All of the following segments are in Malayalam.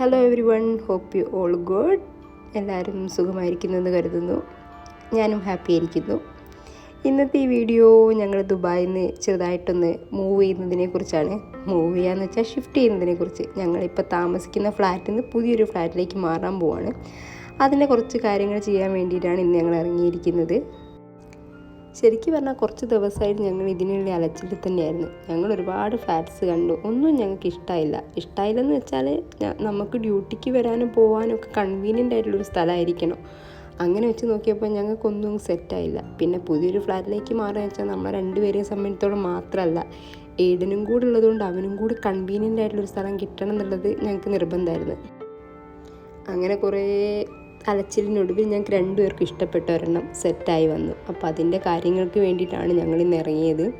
Hello everyone hope you all good എല്ലാവരും സുഖമായിരിക്കുന്നെന്ന് കരുതുന്നു. ഞാനും ഹാപ്പി ആയിരിക്കുന്നു. ഇന്നത്തെ ഈ വീഡിയോ ഞങ്ങൾ ദുബായിൽ നിന്ന് ചെറുതായിട്ടൊന്ന് മൂവ് ചെയ്യുന്നതിനെ കുറിച്ചാണ് മൂവ് ചെയ്യാന്ന് വെച്ചാൽ ഷിഫ്റ്റ് ചെയ്യുന്നതിനെ കുറിച്ച് ഞങ്ങളിപ്പോൾ താമസിക്കുന്ന ഫ്ലാറ്റിൽ നിന്ന് പുതിയൊരു ഫ്ലാറ്റിലേക്ക് മാറാൻ പോവാണ്. അതിനെ കുറച്ച് കാര്യങ്ങൾ ചെയ്യാൻ വേണ്ടിയിട്ടാണ് ഇന്ന് ഞങ്ങൾ ഇറങ്ങിയിരിക്കുന്നത്. ശരിക്കും പറഞ്ഞാൽ കുറച്ച് ദിവസമായിട്ട് ഞങ്ങൾ ഇതിനുള്ള അലച്ചിൽ തന്നെയായിരുന്നു. ഞങ്ങൾ ഒരുപാട് ഫാറ്റ്സ് കണ്ടു. ഒന്നും ഞങ്ങൾക്ക് ഇഷ്ടമായില്ല ഇഷ്ടമായില്ലെന്ന് വെച്ചാൽ നമുക്ക് ഡ്യൂട്ടിക്ക് വരാനും പോകാനും ഒക്കെ കൺവീനിയന്റ് ആയിട്ടുള്ളൊരു സ്ഥലമായിരിക്കണം. അങ്ങനെ വെച്ച് നോക്കിയപ്പോൾ ഞങ്ങൾക്കൊന്നും സെറ്റായില്ല. പിന്നെ പുതിയൊരു ഫ്ലാറ്റിലേക്ക് മാറുക വെച്ചാൽ നമ്മൾ രണ്ടുപേരെയും സംബന്ധിച്ചോളം മാത്രമല്ല. ഏടനും കൂടെ ഉള്ളതുകൊണ്ട് അവനും കൂടി കൺവീനിയന്റ് ആയിട്ടുള്ളൊരു സ്ഥലം കിട്ടണം എന്നുള്ളത് ഞങ്ങൾക്ക് നിർബന്ധമായിരുന്നു. അങ്ങനെ കുറേ അലച്ചിലിനൊടുവിൽ ഞങ്ങൾക്ക് രണ്ടുപേർക്കും ഇഷ്ടപ്പെട്ട ഒരെണ്ണം സെറ്റായി വന്നു. അപ്പോൾ അതിന്റെ കാര്യങ്ങൾക്ക് വേണ്ടിയിട്ടാണ് ഞങ്ങൾ ഇന്ന് ഇറങ്ങിയത്.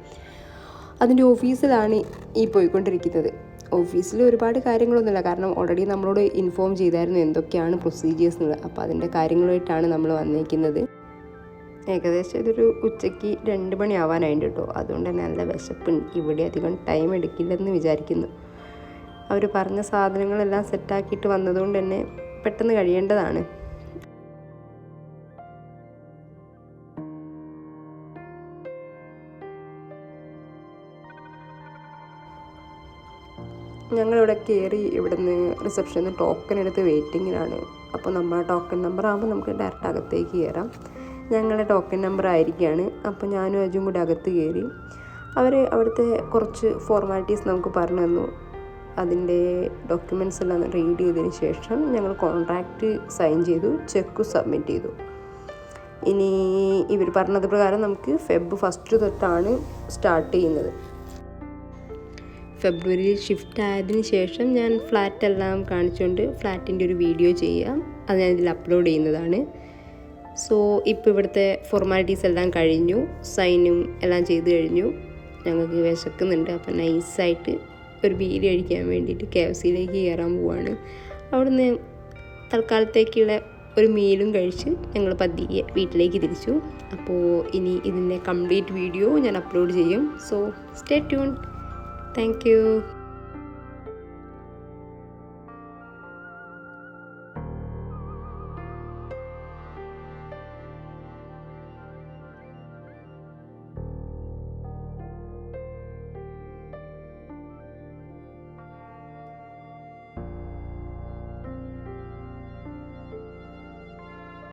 അതിന്റെ ഓഫീസിലാണ് ഈ പോയിക്കൊണ്ടിരിക്കുന്നത്. ഓഫീസിൽ ഒരുപാട് കാര്യങ്ങളൊന്നുമില്ല. കാരണം ഓൾറെഡി നമ്മളോട് ഇൻഫോം ചെയ്തായിരുന്നു എന്തൊക്കെയാണ് പ്രൊസീജിയേഴ്സ് എന്നുള്ളത് അപ്പോൾ അതിന്റെ കാര്യങ്ങളുമായിട്ടാണ് നമ്മൾ വന്നിരിക്കുന്നത് ഏകദേശം ഇതൊരു ഉച്ചയ്ക്ക് രണ്ട് മണി ആവാനായിട്ട് കേട്ടോ. അതുകൊണ്ട് തന്നെ നല്ല വിശപ്പുണ്ട് ഇവിടെ അധികം ടൈം എടുക്കില്ലെന്ന് വിചാരിക്കുന്നു. അവർ പറഞ്ഞ സാധനങ്ങളെല്ലാം സെറ്റാക്കിയിട്ട് വന്നതുകൊണ്ട് തന്നെ പെട്ടെന്ന് കഴിയേണ്ടതാണ്. ഞങ്ങളിവിടെ കയറി ഇവിടുന്ന് റിസപ്ഷനിൽ നിന്ന് ടോക്കൺ എടുത്ത് വെയിറ്റിങ്ങിലാണ് അപ്പോൾ നമ്മൾ ടോക്കൺ നമ്പർ ആകുമ്പോൾ നമുക്ക് ഡയറക്റ്റ് അകത്തേക്ക് കയറാം ഞങ്ങളുടെ ടോക്കൺ നമ്പർ ആയിരിക്കുകയാണ് അപ്പോൾ ഞാനും അജും കൂടി അകത്ത് കയറി അവർ അവിടുത്തെ കുറച്ച് ഫോർമാലിറ്റീസ് നമുക്ക് പറഞ്ഞു തന്നു. അതിന്റെ ഡോക്യുമെൻസ് എല്ലാം റീഡ് ചെയ്തതിന് ശേഷം ഞങ്ങൾ കോൺട്രാക്റ്റ് സൈൻ ചെയ്തു ചെക്ക് സബ്മിറ്റ് ചെയ്തു. ഇനി ഇവർ പറഞ്ഞത് പ്രകാരം നമുക്ക് ഫെബ് ഫസ്റ്റ് തൊട്ടാണ് സ്റ്റാർട്ട് ചെയ്യുന്നത്. ഫെബ്രുവരിയിൽ ഷിഫ്റ്റ് ആയതിനു ശേഷം ഞാൻ ഫ്ലാറ്റ് എല്ലാം കാണിച്ചുകൊണ്ട് ഫ്ലാറ്റിന്റെ ഒരു വീഡിയോ ചെയ്യാം. അത് ഞാൻ ഇതിൽ അപ്ലോഡ് ചെയ്യുന്നതാണ്. സോ ഇപ്പോൾ ഇവിടുത്തെ ഫോർമാലിറ്റീസ് എല്ലാം കഴിഞ്ഞു. സൈനും എല്ലാം ചെയ്ത് കഴിഞ്ഞു. ഞങ്ങൾക്ക് വിശക്കുന്നുണ്ട്. അപ്പം നൈസായിട്ട് ഒരു ബീരി കഴിക്കാൻ വേണ്ടിയിട്ട് കെ എഫ് സിയിലേക്ക് കയറാൻ പോവാണ്. അവിടുന്ന് തൽക്കാലത്തേക്കുള്ള ഒരു മീലും കഴിച്ച് ഞങ്ങൾ പതിയെ വീട്ടിലേക്ക് തിരിച്ചു. അപ്പോൾ ഇനി ഇതിന്റെ കംപ്ലീറ്റ് വീഡിയോ ഞാൻ അപ്ലോഡ് ചെയ്യും. So stay tune Thank you.